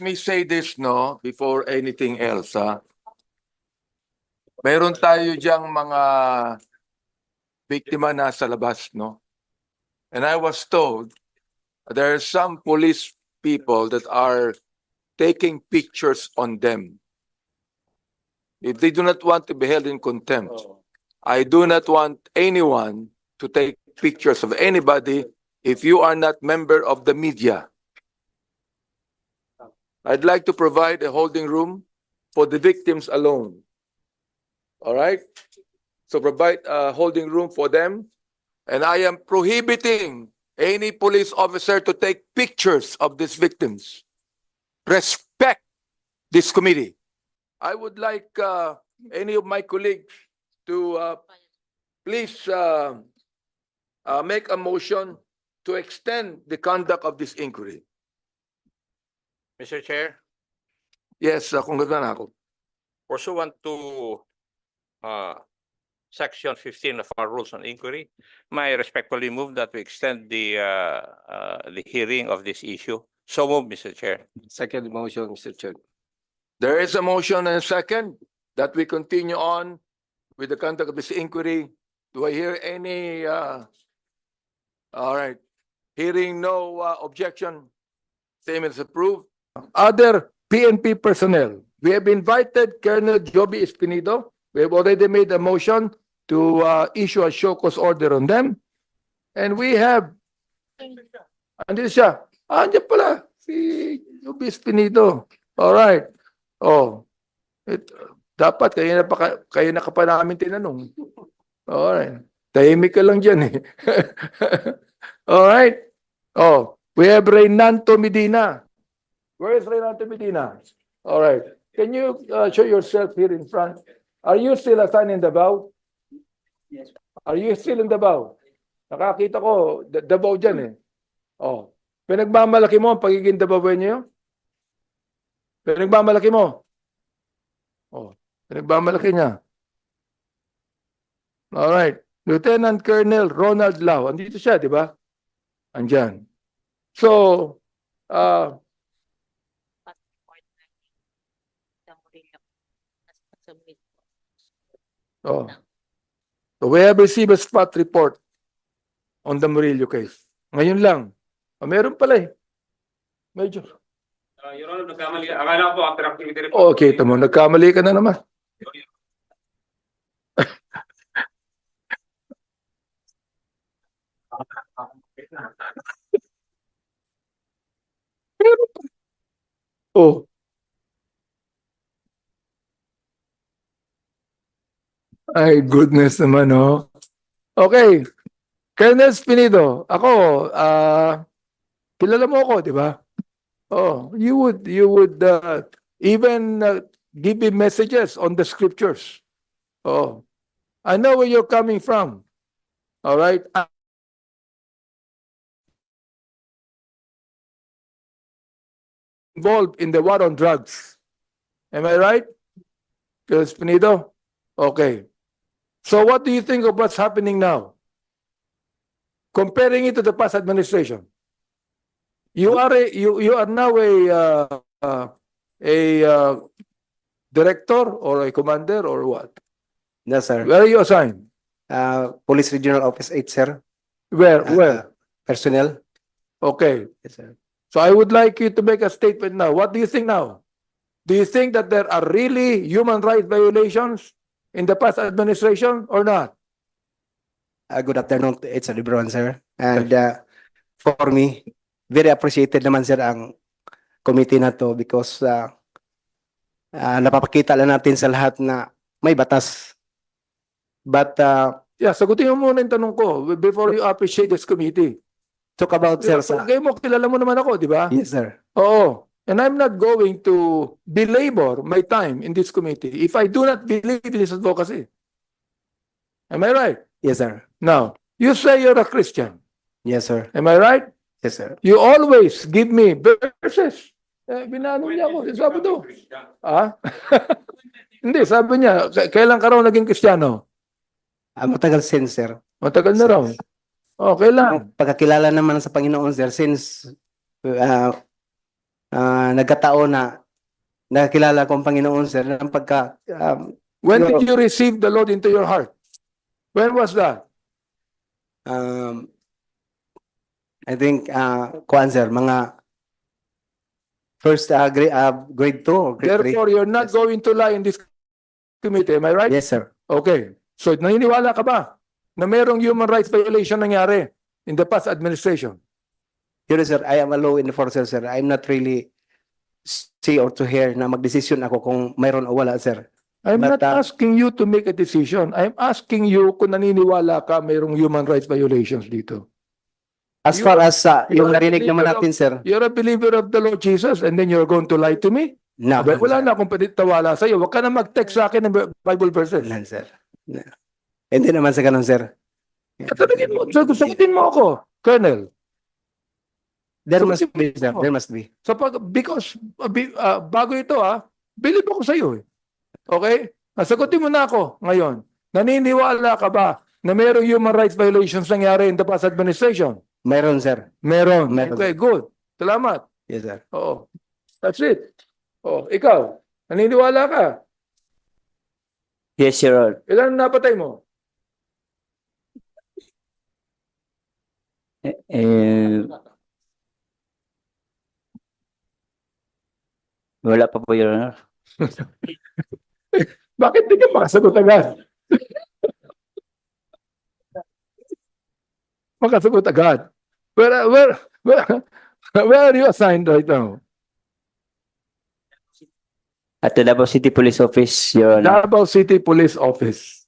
let me say this, no, before anything else, ha. Meron tayo diyang mga biktima na sa labas, no? And I was told there are some police people that are taking pictures on them. If they do not want to be held in contempt, I do not want anyone to take pictures of anybody if you are not member of the media. I'd like to provide a holding room for the victims alone. All right? So provide a holding room for them. And I am prohibiting any police officer to take pictures of these victims. Respect this committee. I would like uh, any of my colleagues to uh, please uh, uh, make a motion to extend the conduct of this inquiry. Mr. Chair, Yes, uh, Congressman ako. pursuant to uh, section fifteen of our rules on inquiry, may I respectfully move that we extend the uh, uh, the hearing of this issue. So move, Mr. Chair. Second motion, Mr. Chair. There is a motion and a second that we continue on with the conduct of this inquiry. Do I hear any, uh, all right, hearing no uh, objection, same is approved. Other PNP personnel, we have invited Colonel Joby Espinido. We have already made a motion to uh, issue a show cause order on them. And we have, andito siya, ah, andyan pala, si Joby Espinido. All right. Oh, it, dapat kayo na pa ka- kayo na ka pa namin tinanong. Alright. Tahimik ka lang diyan eh. Alright. Oh, we have Reynanto Medina. Where is Reynanto Medina? Alright. Can you uh, show yourself here in front? Are you still assigned in Davao? Yes. Are you still in Davao? Nakakita ko, Da- Davao dyan eh. Oh. Pinagmamalaki mo ang pagiging Davaoenyo? Pinagmamalaki mo. Oh, pinagmamalaki niya. All right. Lieutenant Colonel Ronald Lau. Andito siya, di ba? Andyan. So, uh, oh. So we have received a spot report on the Murillo case. Ngayon lang. Oh, meron pala eh. Medyo. Uh, Your Honor, nagkamali. Akala ko po after activity report. Okay, tamo. Nagkamali ka na naman. Pa. Oh. Ay, goodness naman. Okay. Colonel Spinido, ako, ah, kilala mo ako, di ba? Oh, you would, you would, uh, even uh, give me messages on the scriptures. Oh, I know where you're coming from. All right. Involved in the war on drugs. Am I right? Colonel Spinido? Okay. So what do you think of what's happening now? Comparing it to the past administration. You are a, you, you are now a, uh, uh, a, uh, director or a commander or what? Yes, sir. Where are you assigned? Uh, Police Regional Office 8, sir. Where, Uh, where? Personnel. Okay. Yes, sir. So I would like you to make a statement now. What do you think now? Do you think that there are really human rights violations in the past administration or not? Uh, good afternoon. It's a everyone, sir. And uh, for me, very appreciated naman, sir, ang committee na to because uh, uh, napapakita lang natin sa lahat na may batas. But uh, Yeah, sagutin mo muna yung tanong ko before you appreciate this committee. talk about, sir, sa... Kaya mo, kilala mo naman ako, di ba? Yes, sir. Oo. And I'm not going to belabor my time in this committee if I do not believe in this advocacy. Am I right? Yes, sir. Now, you say you're a Christian. Yes, sir. Am I right? Yes, sir. You always give me verses. Eh, binano niya ako. Sabi do. Ah? Hindi, sabi niya, "K- kailan ka raw naging Kristiyano? Uh, matagal since, sir. Matagal na raw. Oh, kailan? Ang pagkakilala naman sa Panginoon, sir, since uh, ah, nagkataon na nakakilala ko ang Panginoon sir ng pagka um, When did you receive the Lord into your heart? When was that? um, I think uh, kuan sir mga first uh, grade uh, grade 2 or grade Therefore, you're not Yes. going to lie in this committee, am I 3. right? Yes sir. Okay. So, naniniwala ka ba na merong human rights violation nangyari in the past administration? Yun sir, I am a law enforcer sir. I'm not really see or to hear na magdesisyon ako kung mayroon o wala sir. I'm But, not uh, asking you to make a decision. I'm asking you kung naniniwala ka mayroong human rights violations dito. As You- far as uh, you yung are narinig naman believer of- natin sir, You're a believer of the Lord Jesus and then you're going to lie to me? no. Abay, wala na akong panitawala sa'yo. Huwag ka na mag-text sa akin ng Bible verses. Wala, sir. No. Hindi naman sa ganun sir. Tatanungin mo, sag- sagutin mo ako, Colonel. There So, must be sir, oh. there must be. So pag, because, uh, bi- uh, bago ito ah, believe ako sa'yo eh. Okay? Ah, Sagutin mo na ako ngayon. Naniniwala ka ba na mayroong human rights violations nangyari in the past administration? Mayroon sir. Meron. Meron. Okay, good. Salamat. Yes sir. Oo. That's it. Oh, ikaw, naniniwala ka? Yes, Your Honor. Ilan napatay mo? Eh, eh, wala pa po, Your Honor. Bakit di ka makasagot agad? makasagot agad. Where, where, where, where are you assigned right now? At the Davao City Police Office, Your Honor. Davao City Police Office.